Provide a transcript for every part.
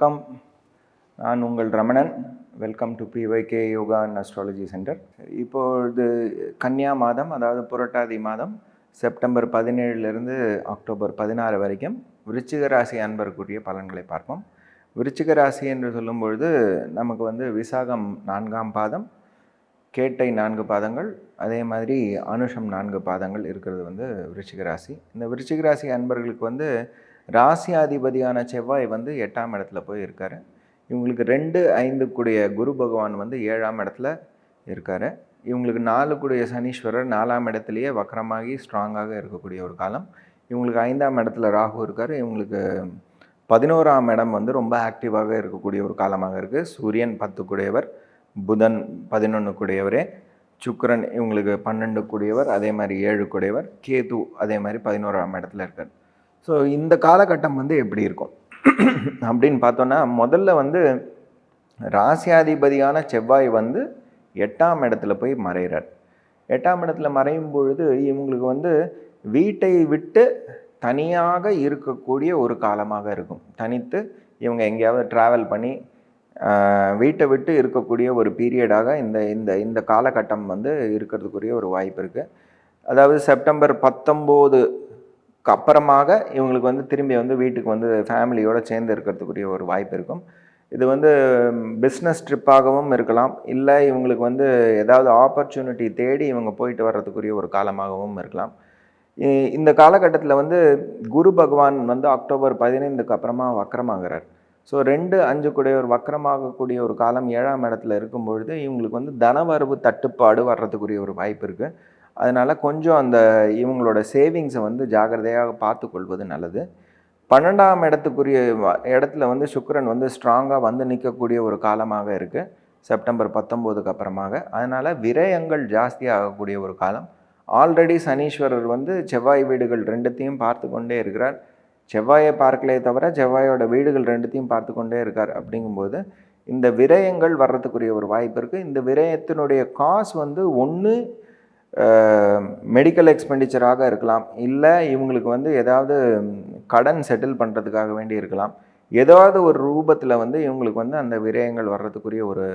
வணக்கம். நான் உங்கள் Ramanan. Welcome to BYK yoga and astrology centre இப்பொழுது கன்னியா மாதம் அதாவது புரட்டாதி மாதம் செப்டம்பர் பதினேழுலேருந்து அக்டோபர் பதினாறு வரைக்கும் விருச்சிக ராசி அன்பருக்குரிய பலன்களை பார்ப்போம். விருச்சிக ராசி என்று சொல்லும் பொழுது நமக்கு வந்து விசாகம் நான்காம் பாதம் கேட்டை நான்கு பாதங்கள் அதே மாதிரி அனுஷம் நான்கு பாதங்கள் இருக்கிறது வந்து விருச்சிக ராசி. இந்த விருச்சிக ராசி அன்பர்களுக்கு வந்து ராசியாதிபதியான செவ்வாய் வந்து எட்டாம் இடத்துல போய் இருக்காரு. இவங்களுக்கு ரெண்டு ஐந்து கூடிய குரு பகவான் வந்து ஏழாம் இடத்துல இருக்காரு. இவங்களுக்கு நாலு கூடிய சனீஸ்வரர் நாலாம் இடத்துலையே வக்கரமாகி ஸ்ட்ராங்காக இருக்கக்கூடிய ஒரு காலம். இவங்களுக்கு ஐந்தாம் இடத்துல ராகு இருக்கார். இவங்களுக்கு பதினோராம் இடம் வந்து ரொம்ப ஆக்டிவாக இருக்கக்கூடிய ஒரு காலமாக இருக்குது சூரியன் பத்து கூடியவர் புதன் பதினொன்று கூடியவரே சுக்கரன் இவங்களுக்கு பன்னெண்டு கூடியவர் அதே மாதிரி ஏழு கூடியவர் கேது அதே மாதிரி பதினோராம் இடத்துல இருக்கார். ஸோ இந்த காலகட்டம் வந்து எப்படி இருக்கும்? அப்படின்னு பார்த்தோன்னா முதல்ல வந்து ராசியாதிபதியான செவ்வாய் வந்து எட்டாம் இடத்துல போய் மறைகிறார். எட்டாம் இடத்துல மறையும் பொழுது இவங்களுக்கு வந்து வீட்டை விட்டு தனியாக இருக்கக்கூடிய ஒரு காலமாக இருக்கும். தனித்து இவங்க எங்கேயாவது ட்ராவல் பண்ணி வீட்டை விட்டு இருக்கக்கூடிய ஒரு பீரியடாக இந்த இந்த இந்த காலகட்டம் வந்து இருக்கிறதுக்குரிய ஒரு வாய்ப்பு இருக்குது அதாவது செப்டம்பர் பத்தொம்போது அப்புறமாக இவங்களுக்கு வந்து திரும்பி வந்து வீட்டுக்கு வந்து ஃபேமிலியோடு சேர்ந்து இருக்கிறதுக்குரிய ஒரு வாய்ப்பு இருக்கும். இது வந்து பிஸ்னஸ் ட்ரிப்பாகவும் இருக்கலாம். இல்லை இவங்களுக்கு வந்து ஏதாவது ஆப்பர்ச்சுனிட்டி தேடி இவங்க போயிட்டு வர்றதுக்குரிய ஒரு காலமாகவும் இருக்கலாம். இ- இந்த காலகட்டத்தில் வந்து குரு பகவான் வந்து அக்டோபர் பதினைந்துக்கு அப்புறமா வக்கரமாகிறார். ஸோ ரெண்டு அஞ்சு கூடிய ஒரு வக்கரமாகக்கூடிய ஒரு காலம் ஏழாம் இடத்துல இருக்கும் பொழுது இவங்களுக்கு வந்து தனவரவு தட்டுப்பாடு வர்றதுக்குரிய ஒரு வாய்ப்பு இருக்குது அதனால் கொஞ்சம் அந்த இவங்களோட சேவிங்ஸை வந்து ஜாக்கிரதையாக பார்த்து கொள்வது நல்லது. பன்னெண்டாம் இடத்துக்குரிய இடத்துல வந்து சுக்கிரன் வந்து ஸ்ட்ராங்காக வந்து நிற்கக்கூடிய ஒரு காலமாக இருக்குது செப்டம்பர் பத்தொம்போதுக்கு அப்புறமாக. அதனால் விரயங்கள் ஜாஸ்தி ஆகக்கூடிய ஒரு காலம். ஆல்ரெடி சனீஸ்வரர் வந்து செவ்வாய் வீடுகள் ரெண்டுத்தையும் பார்த்து கொண்டே இருக்கிறார். செவ்வாயை பார்க்கலே தவிர செவ்வாயோட வீடுகள் ரெண்டுத்தையும் பார்த்து கொண்டே இருக்கார் அப்படிங்கும்போது இந்த விரயங்கள் வர்றதுக்குரிய ஒரு வாய்ப்பு இருக்குது இந்த விரயத்தினுடைய காசு வந்து ஒன்று மெடிக்கல் எக்ஸ்பெண்டிச்சராக இருக்கலாம். இல்லை இவங்களுக்கு வந்து ஏதாவது கடன் செட்டில் பண்ணுறதுக்காக வேண்டி இருக்கலாம். ஏதாவது ஒரு ரூபத்தில் வந்து இவங்களுக்கு வந்து அந்த விரயங்கள் வர்றதுக்குரிய ஒரு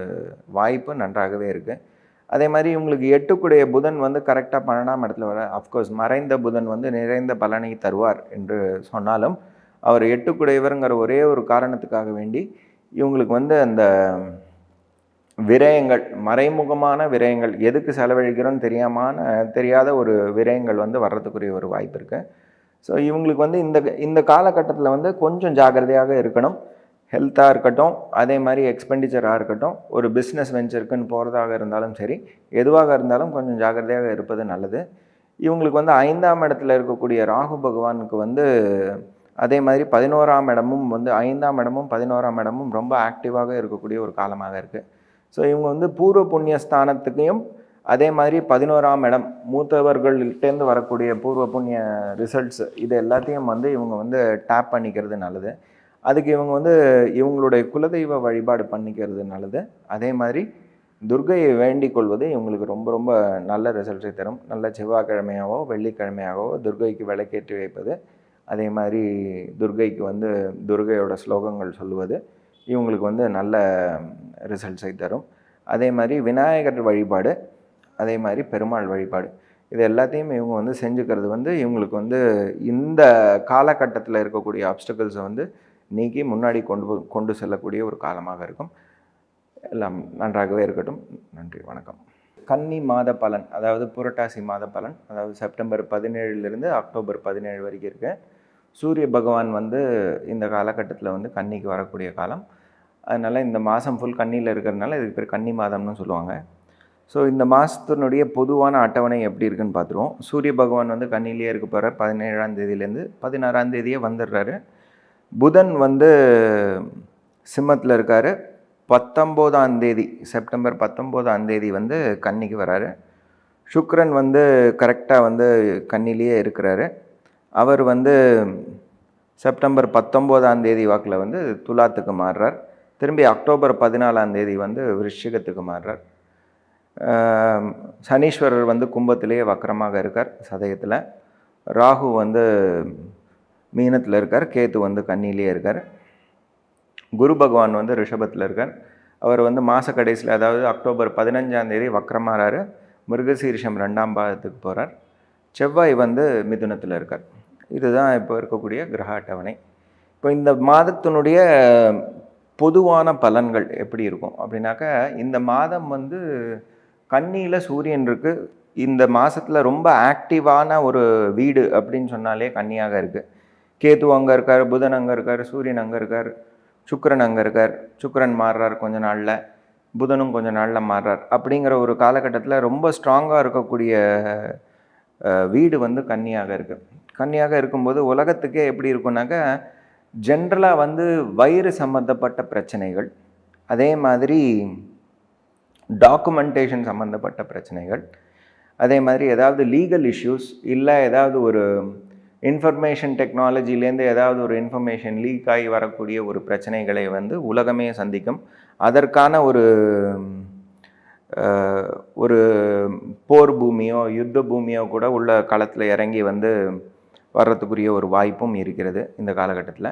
வாய்ப்பு நன்றாகவே இருக்குது அதே மாதிரி இவங்களுக்கு எட்டுக்குடைய புதன் வந்து கரெக்டாக பன்னெண்டாம் இடத்துல வர அஃப்கோர்ஸ் மறைந்த புதன் வந்து நிறைந்த பலனை தருவார் என்று சொன்னாலும் அவர் எட்டுக்குடையவருங்கிற ஒரே ஒரு காரணத்துக்காக வேண்டி இவங்களுக்கு வந்து அந்த விரயங்கள் மறைமுகமான விரயங்கள் எதுக்கு செலவழிக்கிறோன்னு தெரியாமான தெரியாத ஒரு விரயங்கள் வந்து வர்றதுக்குரிய ஒரு வாய்ப்பு இருக்குது ஸோ இவங்களுக்கு வந்து இந்த இந்த காலகட்டத்தில் வந்து கொஞ்சம் ஜாக்கிரதையாக இருக்கணும். ஹெல்த்தாக இருக்கட்டும் அதே மாதிரி எக்ஸ்பெண்டிச்சராக இருக்கட்டும் ஒரு பிஸ்னஸ் வெஞ்சருக்குன்னு போகிறதாக இருந்தாலும் சரி எதுவாக இருந்தாலும் கொஞ்சம் ஜாக்கிரதையாக இருப்பது நல்லது. இவங்களுக்கு வந்து ஐந்தாம் இடத்துல இருக்கக்கூடிய ராகு பகவானுக்கு வந்து அதே மாதிரி பதினோராம் இடமும் வந்து ஐந்தாம் இடமும் பதினோராம் இடமும் ரொம்ப ஆக்டிவாக இருக்கக்கூடிய ஒரு காலமாக இருக்குது ஸோ இவங்க வந்து பூர்வ புண்ணிய ஸ்தானத்துக்கையும் அதே மாதிரி பதினோராம் இடம் மூத்தவர்கள்கிட்டேருந்து வரக்கூடிய பூர்வ புண்ணிய ரிசல்ட்ஸ் இது எல்லாத்தையும் வந்து இவங்க வந்து டேப் பண்ணிக்கிறது நல்லது. அதுக்கு இவங்க வந்து இவங்களுடைய குலதெய்வ வழிபாடு பண்ணிக்கிறது நல்லது. அதே மாதிரி துர்கையை வேண்டிக் கொள்வது இவங்களுக்கு ரொம்ப ரொம்ப நல்ல ரிசல்ட்ஸை தரும். நல்ல செவ்வாய்க்கிழமையாகவோ வெள்ளிக்கிழமையாகவோ துர்க்கைக்கு விளக்கேற்றி வைப்பது. அதே மாதிரி துர்கைக்கு வந்து துர்கையோட ஸ்லோகங்கள் சொல்லுவது. இவங்களுக்கு வந்து நல்ல ரிசல்ட்ஸை தரும். அதே மாதிரி விநாயகர் வழிபாடு அதே மாதிரி பெருமாள் வழிபாடு. இது எல்லாத்தையும் இவங்க வந்து செஞ்சுக்கிறது வந்து இவங்களுக்கு வந்து இந்த காலகட்டத்தில் இருக்கக்கூடிய ஆப்ஸ்டக்கிள்ஸை வந்து நீக்கி முன்னாடி கொண்டு கொண்டு செல்லக்கூடிய ஒரு காலமாக இருக்கும். எல்லாம் நன்றாகவே இருக்கட்டும். நன்றி வணக்கம். கன்னி மாத பலன் அதாவது புரட்டாசி மாத பலன் அதாவது செப்டம்பர் பதினேழுலேருந்து அக்டோபர் பதினேழு வரைக்கும் இருக்கு. சூரிய பகவான் வந்து இந்த காலகட்டத்தில் வந்து கன்னிக்கு வரக்கூடிய காலம். அதனால் இந்த மாதம் ஃபுல் கண்ணியில் இருக்கிறதுனால இதுக்கு பேர் கன்னி மாதம்னு சொல்லுவாங்க. ஸோ இந்த மாதத்தினுடைய பொதுவான அட்டவணை எப்படி இருக்குன்னு பார்த்துருவோம். சூரிய பகவான் வந்து கண்ணிலேயே இருக்க போகிறார் பதினேழாம் தேதியிலேருந்து பதினாறாம் தேதியே வந்துடுறாரு. புதன் வந்து சிம்மத்தில் இருக்கார். பத்தொம்போதாம் தேதி செப்டம்பர் பத்தொம்போதாம் தேதி வந்து கன்னிக்கு வராரு. சுக்ரன் வந்து கரெக்டாக வந்து கன்னிலேயே இருக்கிறாரு. அவர் வந்து செப்டம்பர் பத்தொம்போதாம் தேதி வாக்கில் வந்து துலாத்துக்கு மாறுறார். திரும்பி அக்டோபர் பதினாலாம் தேதி வந்து விருஷிகத்துக்கு மாறுறார். சனீஸ்வரர் வந்து கும்பத்திலேயே வக்கரமாக இருக்கார் சதயத்தில். ராகு வந்து மீனத்தில் இருக்கார் கேத்து வந்து கன்னியிலே இருக்கார். குரு பகவான் வந்து ரிஷபத்தில் இருக்கார். அவர் வந்து மாத கடைசியில் அதாவது அக்டோபர் பதினஞ்சாம் தேதி வக்கரமாறாரு. மிருகசீரிஷம் ரெண்டாம் பாதத்துக்கு போகிறார் செவ்வாய் வந்து மிதுனத்தில் இருக்கார். இதுதான் இப்போ இருக்கக்கூடிய கிரக அட்டவணை. இப்போ இந்த மாதத்தினுடைய பொதுவான பலன்கள் எப்படி இருக்கும்? அப்படின்னாக்கா இந்த மாதம் வந்து கன்னியில் சூரியன் இருக்குது இந்த மாதத்தில் ரொம்ப ஆக்டிவான ஒரு வீடு அப்படின்னு சொன்னாலே கன்னியாக இருக்குது கேது அங்கே இருக்கார் புதன் அங்கே இருக்கார் சூரியன் அங்கே இருக்கார் சுக்கரன் அங்கே இருக்கார். சுக்கரன் மாறுறார் கொஞ்ச நாளில் புதனும் கொஞ்ச நாளில் மாறுறார். அப்படிங்கிற ஒரு காலகட்டத்தில் ரொம்ப ஸ்ட்ராங்காக இருக்கக்கூடிய வீடு வந்து கன்னியாக இருக்குது கன்னியாக இருக்கும்போது உலகத்துக்கே எப்படி இருக்கும்னாக்கா ஜென்ரலாக வந்து வயிறு சம்மந்தப்பட்ட பிரச்சனைகள் அதே மாதிரி டாக்குமெண்டேஷன் சம்மந்தப்பட்ட பிரச்சனைகள் அதே மாதிரி ஏதாவது லீகல் இஷ்யூஸ் இல்லை ஏதாவது ஒரு இன்ஃபர்மேஷன் டெக்னாலஜிலேருந்து ஏதாவது ஒரு இன்ஃபர்மேஷன் லீக் ஆகி வரக்கூடிய ஒரு பிரச்சனைகளை வந்து உலகமே சந்திக்கும். அதற்கான ஒரு ஒரு போர் பூமியோ யுத்த பூமியோ கூட உள்ள களத்தில் இறங்கி வந்து வர்றதுக்குரிய ஒரு வாய்ப்பும் இருக்கிறது இந்த காலகட்டத்தில்.